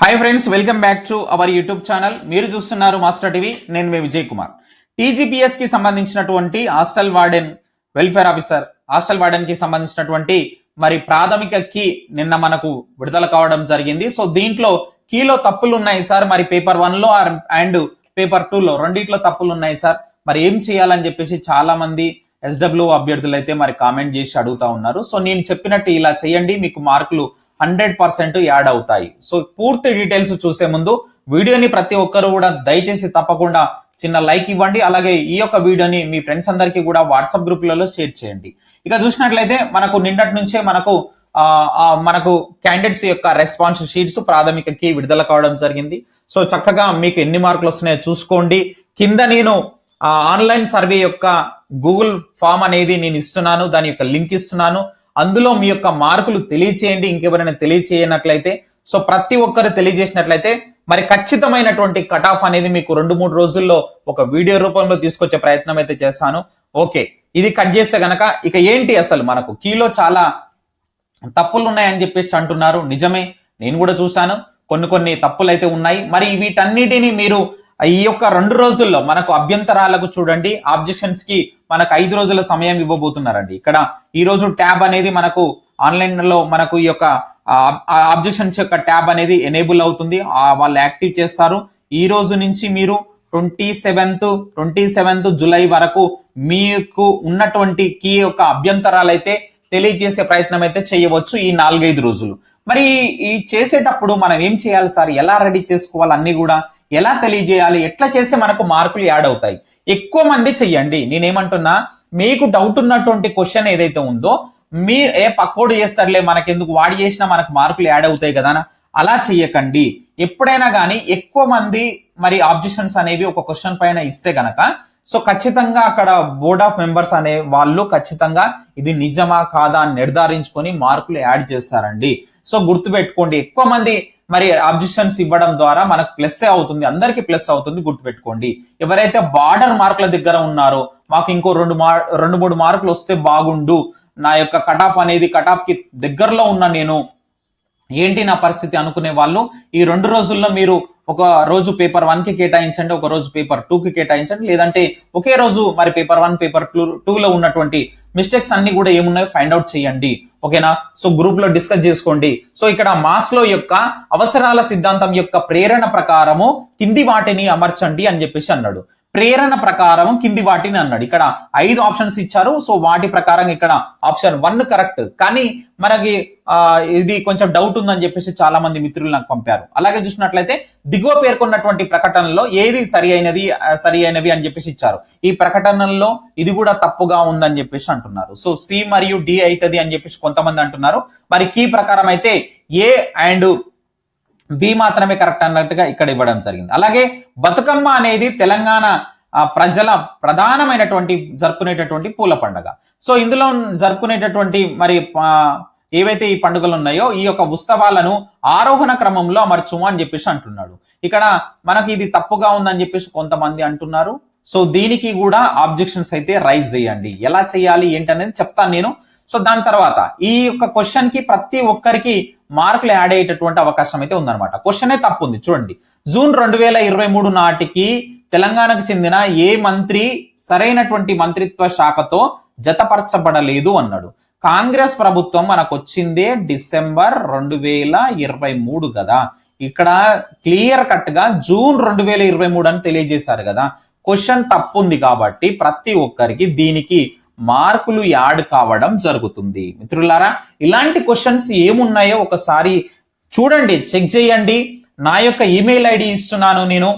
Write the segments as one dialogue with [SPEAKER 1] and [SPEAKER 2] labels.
[SPEAKER 1] Hi friends welcome back to our YouTube channel మీరు చూస్తున్నారు master TV నేను మీ విజయ్ కుమార్. టీజీపీఎస్కి సంబంధించినటువంటి hostel warden welfare officer hostel వార్డెన్కి సంబంధించినటువంటి మరి ప్రాథమిక కీ నిన్న మనకు విడుదల కావడం జరిగింది. సో దీంట్లో కీలో తప్పులు ఉన్నాయి సార్ మరి పేపర్ వన్లో అండ్ పేపర్ టూ లో రెండిట్లో తప్పులు ఉన్నాయి సార్ మరి ఏం చేయాలని చెప్పేసి చాలా మంది ఎస్డబ్ల్యూ అభ్యర్థులు అయితే మరి కామెంట్ చేసి అడుగుతా ఉన్నారు. సో నేను చెప్పినట్టు ఇలా చేయండి. మీకు మార్కులు హండ్రెడ్ పర్సెంట్ యాడ్ అవుతాయి. సో పూర్తి డీటెయిల్స్ చూసే ముందు వీడియోని ప్రతి ఒక్కరు కూడా దయచేసి తప్పకుండా చిన్న లైక్ ఇవ్వండి. అలాగే ఈ యొక్క వీడియోని మీ ఫ్రెండ్స్ అందరికీ కూడా వాట్సాప్ గ్రూప్లలో షేర్ చేయండి. ఇక చూసినట్లయితే మనకు నిన్నటి నుంచే మనకు మనకు క్యాండిడేట్స్ యొక్క రెస్పాన్స్ షీట్స్ ప్రాథమిక కీ విడుదల కావడం జరిగింది. సో చక్కగా మీకు ఎన్ని మార్కులు వస్తున్నాయో చూసుకోండి. కింద నేను ఆన్లైన్ సర్వే యొక్క గూగుల్ ఫామ్ అనేది నేను ఇస్తున్నాను. దాని యొక్క లింక్ ఇస్తున్నాను. అందులో మీ యొక్క మార్కులు తెలియచేయండి ఇంకెవరైనా తెలియచేయనట్లయితే. సో ప్రతి ఒక్కరు తెలియజేసినట్లయితే మరి ఖచ్చితమైనటువంటి కట్ ఆఫ్ అనేది మీకు రెండు మూడు రోజుల్లో ఒక వీడియో రూపంలో తీసుకొచ్చే ప్రయత్నం అయితే చేస్తాను. ఓకే ఇది కట్ చేస్తే గనక ఇక ఏంటి అసలు మనకు? కీలో చాలా తప్పులు ఉన్నాయని చెప్పేసి అంటున్నారు. నిజమే నేను కూడా చూశాను. కొన్ని కొన్ని తప్పులు అయితే ఉన్నాయి. మరి వీటన్నిటిని మీరు ఈ యొక్క రెండు రోజుల్లో మనకు అభ్యంతరాలకు చూడండి ఆబ్జెక్షన్స్కి మనకు ఐదు రోజుల సమయం ఇవ్వబోతున్నారండి. ఇక్కడ ఈ రోజు ట్యాబ్ అనేది మనకు ఆన్లైన్లో మనకు ఈ యొక్క ఆబ్జెక్షన్స్ యొక్క ట్యాబ్ అనేది ఎనేబుల్ అవుతుంది. వాళ్ళు యాక్టివ్ చేస్తారు. ఈ రోజు నుంచి మీరు twenty seventh twenty seventh July వరకు మీకు ఉన్నటువంటి కీ యొక్క అభ్యంతరాలు అయితే తెలియజేసే ప్రయత్నం అయితే చేయవచ్చు ఈ నాలుగైదు రోజులు. మరి ఈ చేసేటప్పుడు మనం ఏం చేయాలి సార్? ఎలా రెడీ చేసుకోవాలి? అన్ని కూడా ఎలా తెలియజేయాలి? ఎట్లా చేస్తే మనకు మార్కులు యాడ్ అవుతాయి? ఎక్కువ మంది చెయ్యండి. నేనేమంటున్నా మీకు డౌట్ ఉన్నటువంటి క్వశ్చన్ ఏదైతే ఉందో మీ ఏ పక్కోడు చేస్తారులే మనకెందుకు? వాడి చేసినా మనకు మార్కులు యాడ్ అవుతాయి కదా అలా చెయ్యకండి. ఎప్పుడైనా కానీ ఎక్కువ మంది మరి ఆబ్జెక్షన్స్ అనేవి ఒక క్వశ్చన్ పైన ఇస్తే గనక సో ఖచ్చితంగా అక్కడ బోర్డ్ ఆఫ్ మెంబర్స్ అనే వాళ్ళు ఖచ్చితంగా ఇది నిజమా కాదా అని నిర్ధారించుకొని మార్కులు యాడ్ చేస్తారండి. సో గుర్తుపెట్టుకోండి. ఎక్కువ మంది మరి అబ్జెక్షన్స్ ఇవ్వడం ద్వారా మనకు ప్లస్ అవుతుంది అందరికి ప్లస్ అవుతుంది గుర్తుపెట్టుకోండి. ఎవరైతే బార్డర్ మార్కుల దగ్గర ఉన్నారో మాకు ఇంకో రెండు మార్ రెండు మూడు మార్కులు వస్తే బాగుండు. నా యొక్క కట్ ఆఫ్ అనేది కట్ ఆఫ్కి దగ్గరలో ఉన్న నేను ఏంటి నా పరిస్థితి అనుకునే వాళ్ళు ఈ రెండు రోజుల్లో మీరు ఒక రోజు పేపర్ వన్కి కేటాయించండి ఒక రోజు పేపర్ టూ కి కేటాయించండి. లేదంటే ఒకే రోజు మరి పేపర్ వన్ పేపర్ టూ టూలో ఉన్నటువంటి మిస్టేక్స్ అన్ని కూడా ఏమున్నాయో ఫైండ్ అవుట్ చేయండి. ఓకేనా సో గ్రూప్లో డిస్కస్ చేసుకోండి. సో ఇక్కడ మాస్లో యొక్క అవసరాల సిద్ధాంతం యొక్క ప్రేరణ ప్రకారము కింది వాటిని అమర్చండి అని చెప్పేసి అన్నాడు. ప్రేరణ ప్రకారం కింది వాటిని అన్నాడు. ఇక్కడ ఐదు ఆప్షన్స్ ఇచ్చారు. సో వాటి ప్రకారం ఇక్కడ ఆప్షన్ వన్ కరెక్ట్ కానీ మనకి ఆ, ఇది కొంచెం డౌట్ ఉందని చెప్పేసి చాలా మంది మిత్రులు నాకు పంపారు. అలాగే చూసినట్లయితే దిగువ పేర్కొన్నటువంటి ప్రకటనలో ఏది సరి అయినది సరి అయినవి అని చెప్పేసి ఇచ్చారు. ఈ ప్రకటనల్లో ఇది కూడా తప్పుగా ఉందని చెప్పేసి అంటున్నారు. సో సి మరియు డి అవుతుంది అని చెప్పేసి కొంతమంది అంటున్నారు. మరి కీ ప్రకారం అయితే ఏ అండ్ బి మాత్రమే కరెక్ట్ అన్నట్టుగా ఇక్కడ ఇవ్వడం జరిగింది. అలాగే బతుకమ్మ అనేది తెలంగాణ ప్రజల ప్రధానమైనటువంటి జరుపుకునేటటువంటి పూల పండుగ. సో ఇందులో జరుపుకునేటటువంటి మరి ఏవైతే ఈ పండుగలు ఉన్నాయో ఈ యొక్క ఉత్సవాలను ఆరోహణ క్రమంలో అమర్చుము అని చెప్పేసి అంటున్నాడు. ఇక్కడ మనకి ఇది తప్పుగా ఉందని చెప్పేసి కొంతమంది అంటున్నారు. సో దీనికి కూడా ఆబ్జెక్షన్స్ అయితే రైజ్ చేయండి. ఎలా చేయాలి ఏంటనేది చెప్తాను నేను. సో దాని తర్వాత ఈ యొక్క క్వశ్చన్కి ప్రతి ఒక్కరికి మార్కులు యాడ్ అయ్యేటటువంటి అవకాశం అయితే ఉందన్నమాట. క్వశ్చన్ తప్పు ఉంది. చూడండి. జూన్ రెండు వేల ఇరవై మూడు నాటికి తెలంగాణకు చెందిన ఏ మంత్రి సరైనటువంటి మంత్రిత్వ శాఖతో జతపరచబడలేదు అన్నాడు. కాంగ్రెస్ ప్రభుత్వం మనకు వచ్చిందే డిసెంబర్ రెండు వేల ఇరవై మూడు కదా. ఇక్కడ క్లియర్ కట్గా జూన్ రెండు వేల ఇరవై మూడు అని తెలియజేశారు కదా. క్వశ్చన్ తప్పు ఉంది కాబట్టి ప్రతి ఒక్కరికి దీనికి మార్కులు యాడ్ కావడం జరుగుతుంది. మిత్రులారా ఇలాంటి క్వశ్చన్స్ ఏమున్నాయో ఒకసారి చూడండి చెక్ చేయండి. నా యొక్క ఈమెయిల్ ఐడి ఇస్తున్నాను నేను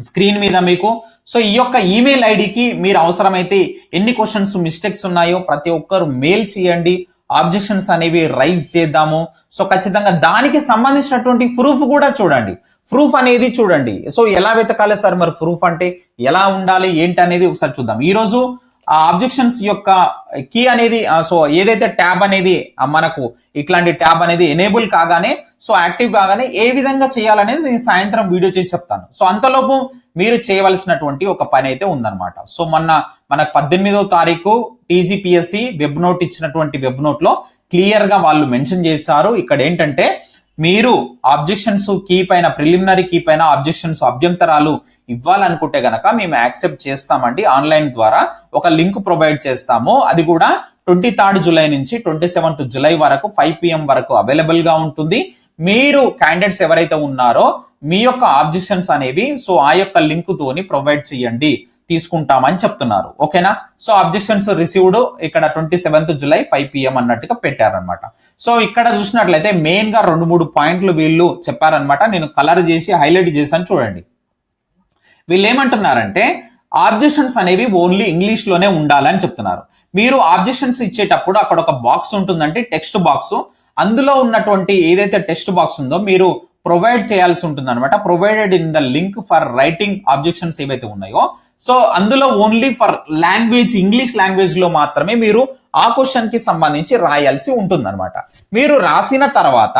[SPEAKER 1] స్క్రీన్ మీద మీకు. సో ఈ యొక్క ఈమెయిల్ ఐడికి మీరు అవసరమైతే ఎన్ని క్వశ్చన్స్ మిస్టేక్స్ ఉన్నాయో ప్రతి ఒక్కరు మెయిల్ చేయండి. ఆబ్జెక్షన్స్ అనేవి రైజ్ చేద్దాము. సో ఖచ్చితంగా దానికి సంబంధించినటువంటి ప్రూఫ్ కూడా చూడండి. ప్రూఫ్ అనేది చూడండి. సో ఎలా వెతకాలి సార్ మరి ప్రూఫ్ అంటే? ఎలా ఉండాలి? ఏంటి అనేది ఒకసారి చూద్దాం. ఈరోజు ఆ ఆబ్జెక్షన్స్ యొక్క కీ అనేది సో ఏదైతే ట్యాబ్ అనేది మనకు ఇట్లాంటి ట్యాబ్ అనేది ఎనేబుల్ కాగానే సో యాక్టివ్ కాగానే ఏ విధంగా చేయాలనేది నేను సాయంత్రం వీడియో చేసి చెప్తాను. సో అంతలోపు మీరు చేయవలసినటువంటి ఒక పని అయితే ఉందన్నమాట. సో మొన్న మనకు పద్దెనిమిదవ తారీఖు టీజీపీఎస్సి వెబ్ నోట్ ఇచ్చినటువంటి వెబ్ నోట్లో క్లియర్గా వాళ్ళు మెన్షన్ చేశారు. ఇక్కడ ఏంటంటే మీరు ఆబ్జెక్షన్స్ కీ పైన ప్రిలిమినరీ కీ పైన ఆబ్జెక్షన్స్ అభ్యంతరాలు ఇవ్వాలనుకుంటే గనక మేము యాక్సెప్ట్ చేస్తామండి ఆన్లైన్ ద్వారా. ఒక లింక్ ప్రొవైడ్ చేస్తాము. అది కూడా ట్వంటీ థర్డ్ జూలై నుంచి ట్వంటీ సెవెంత్ జూలై వరకు ఫైవ్ పిఎం వరకు అవైలబుల్గా ఉంటుంది. మీరు క్యాండిడేట్స్ ఎవరైతే ఉన్నారో మీ యొక్క ఆబ్జెక్షన్స్ అనేవి సో ఆ యొక్క లింక్ తోని ప్రొవైడ్ చేయండి. తీసుకుంటామని చెప్తున్నారు. ఓకేనా? సో అబ్జెక్షన్స్ రిసీవ్డ్ ఇక్కడ twenty seventh July five PM అన్నట్టుగా పెట్టారనమాట సో ఇక్కడ చూసినట్లయితే మెయిన్గా రెండు మూడు పాయింట్లు వీళ్ళు చెప్పారనమాట నేను కలర్ చేసి హైలైట్ చేశాను చూడండి. వీళ్ళు ఏమంటున్నారంటే ఆబ్జెక్షన్స్ అనేవి ఓన్లీ ఇంగ్లీష్లోనే ఉండాలని చెప్తున్నారు. మీరు ఆబ్జెక్షన్స్ ఇచ్చేటప్పుడు అక్కడ ఒక బాక్స్ ఉంటుందంటే టెక్స్ట్ బాక్స్. అందులో ఉన్నటువంటి ఏదైతే టెక్స్ట్ బాక్స్ ఉందో మీరు ప్రొవైడ్ చేయాల్సి ఉంటుంది అనమాట provided in the link for writing objections ఏవైతే ఉన్నాయో. సో అందులో ఓన్లీ ఫర్ లాంగ్వేజ్ ఇంగ్లీష్ లాంగ్వేజ్లో మాత్రమే మీరు ఆ క్వశ్చన్కి సంబంధించి రాయాల్సి ఉంటుంది అనమాట మీరు రాసిన తర్వాత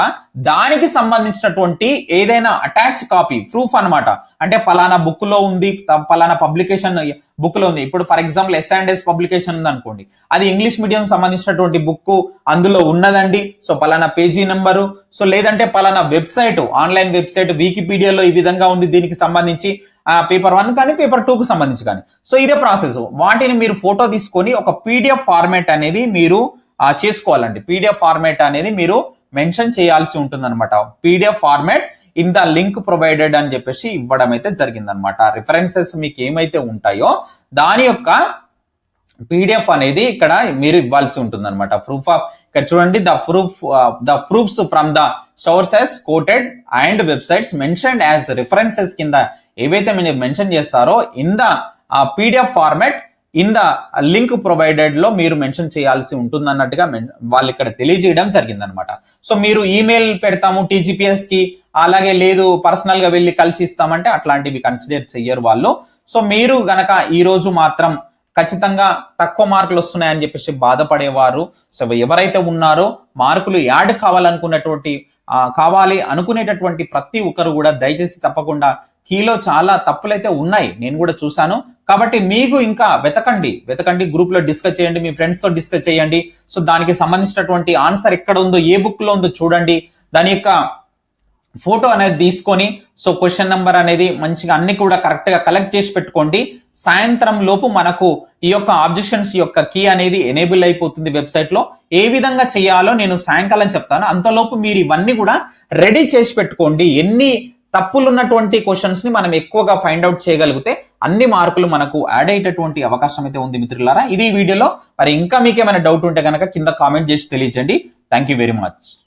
[SPEAKER 1] దానికి సంబంధించినటువంటి ఏదైనా అటాచ్ కాపీ ప్రూఫ్ అన్నమాట. అంటే పలానా బుక్లో ఉంది పలానా పబ్లికేషన్ బుక్లో ఉంది. ఇప్పుడు for example S and S publication ఉంది అనుకోండి అది ఇంగ్లీష్ మీడియం సంబంధించినటువంటి బుక్ అందులో ఉన్నదండి. సో పలానా పేజీ నెంబరు. సో లేదంటే పలానా వెబ్సైట్ ఆన్లైన్ వెబ్సైట్ వికీపీడియాలో ఈ విధంగా ఉంది దీనికి సంబంధించి. పేపర్ వన్ కానీ పేపర్ టూ కు సంబంధించి కానీ. సో ఇదే ప్రాసెస్ వాటిని మీరు ఫోటో తీసుకొని ఒక పీడిఎఫ్ ఫార్మేట్ అనేది మీరు చేసుకోవాలండి. పీడిఎఫ్ ఫార్మేట్ అనేది మీరు మెన్షన్ చేయాల్సి ఉంటుంది అనమాట PDF format in the link provided అని చెప్పేసి ఇవ్వడం అయితే జరిగిందనమాట రిఫరెన్సెస్ మీకు ఏమైతే ఉంటాయో దాని యొక్క పీడిఎఫ్ అనేది ఇక్కడ మీరు ఇవ్వాల్సి ఉంటుంది అనమాట ప్రూఫ్ ఆఫ్ ఇక్కడ చూడండి the proof the proofs from the sources quoted and websites mention as references కింద ఏవైతే మీరు మెన్షన్ చేస్తారో in the PDF format in the link ప్రొవైడెడ్లో మీరు మెన్షన్ చేయాల్సి ఉంటుంది అన్నట్టుగా వాళ్ళు ఇక్కడ తెలియజేయడం జరిగింది అనమాట సో మీరు ఈమెయిల్ పెడతాము టీజీపీఎస్కి అలాగే లేదు పర్సనల్గా వెళ్ళి కలిసి ఇస్తామంటే అట్లాంటివి కన్సిడర్ చెయ్యరు వాళ్ళు. సో మీరు గనక ఈ రోజు మాత్రం ఖచ్చితంగా తక్కువ మార్కులు వస్తున్నాయని చెప్పేసి బాధపడేవారు. సో ఎవరైతే ఉన్నారో మార్కులు యాడ్ కావాలనుకున్నటువంటి కావాలి అనుకునేటటువంటి ప్రతి ఒక్కరు కూడా దయచేసి తప్పకుండా కీలో చాలా తప్పులైతే ఉన్నాయి. నేను కూడా చూశాను. కాబట్టి మీకు ఇంకా వెతకండి. వెతకండి గ్రూప్లో డిస్కస్ చేయండి మీ ఫ్రెండ్స్తో డిస్కస్ చేయండి. సో దానికి సంబంధించినటువంటి ఆన్సర్ ఎక్కడ ఉందో ఏ బుక్లో ఉందో చూడండి. దాని యొక్క ఫోటో అనేది తీసుకొని సో క్వశ్చన్ నెంబర్ అనేది మంచిగా అన్ని కూడా కరెక్ట్గా కలెక్ట్ చేసి పెట్టుకోండి. సాయంత్రం లోపు మనకు ఈ యొక్క ఆబ్జెక్షన్స్ యొక్క కీ అనేది ఎనేబుల్ అయిపోతుంది వెబ్సైట్లో ఏ విధంగా చేయాలో నేను సాయంకాలం చెప్తాను. అంతలోపు మీరు ఇవన్నీ కూడా రెడీ చేసి పెట్టుకోండి. ఎన్ని తప్పులు ఉన్నటువంటి క్వశ్చన్స్ని మనం ఎక్కువగా ఫైండ్ అవుట్ చేయగలిగితే అన్ని మార్కులు మనకు యాడ్ అయ్యేటటువంటి అవకాశం అయితే ఉంది మిత్రులారా. ఇది వీడియోలో. మరి ఇంకా మీకు ఏమైనా డౌట్ ఉంటే కనుక కింద కామెంట్ చేసి తెలియజేయండి. Thank you very much